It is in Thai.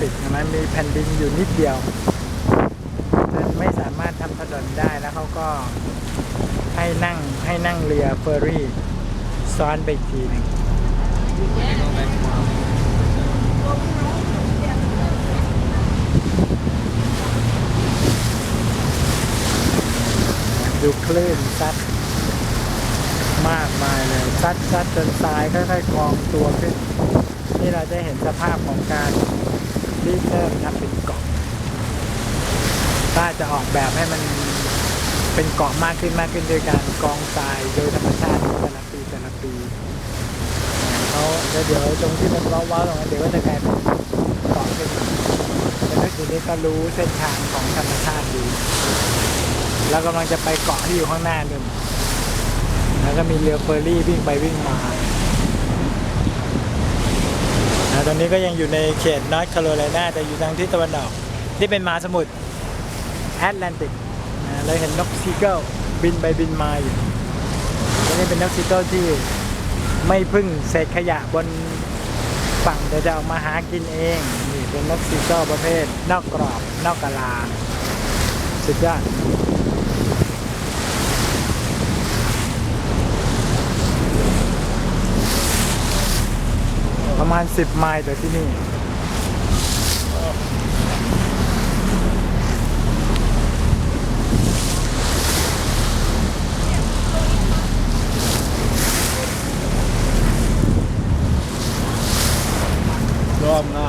ปิดใช่มีแผ่นดินอยู่นิดเดียวจนไม่สามารถทำถนนได้แล้วเขาก็ให้นั่งให้นั่งเรือเฟอร์รี่ ซ้อนไปทีหนึ่งดูคลื่นซัดมากมายเลยซัดซัดจนทรายค่อยๆกองตัวขึ้น นี่เราจะเห็นสภาพของการ ที่เริ่มทำเป็นเกาะถ้าจะออกแบบให้มันเป็นเกาะมากขึ้นมากขึ้นโดยการกองทรายโดยธรรมชาติแต่ละปีแต่ละปีเขาแล้วเดี๋ยวตรงที่มันว้าวๆตรงนั้นเดี๋ยวก็จะกลายเป็นเกาะขึ้นมาแต่ถ้าทีนี้ก็รู้เส้นทางของธรรมชาติดีแล้วกำลังจะไปเกาะที่อยู่ข้างหน้านู่นแล้วก็มีเรือเฟอร์รี่วิ่งไปวิ่งมา นะตอนนี้ก็ยังอยู่ในเขตนอร์ทแคโรไลนาแต่อยู่ทางทิศตะวันออกที่เป็นมหาสมุทรแอตแลนติกนะเลยเห็นนกซีเกิลบินไปบินมาอยู่อันนี้เป็นนกซีเกิลที่ไม่พึ่งเศษขยะบนฝั่งแต่จะออกมาหากินเองนี่เป็นนกซีเกิลประเภทนอกกรอบนอกกะลาสุดยอด ประมาณ 10 ไมล์จากที่นี่ รอบหน้า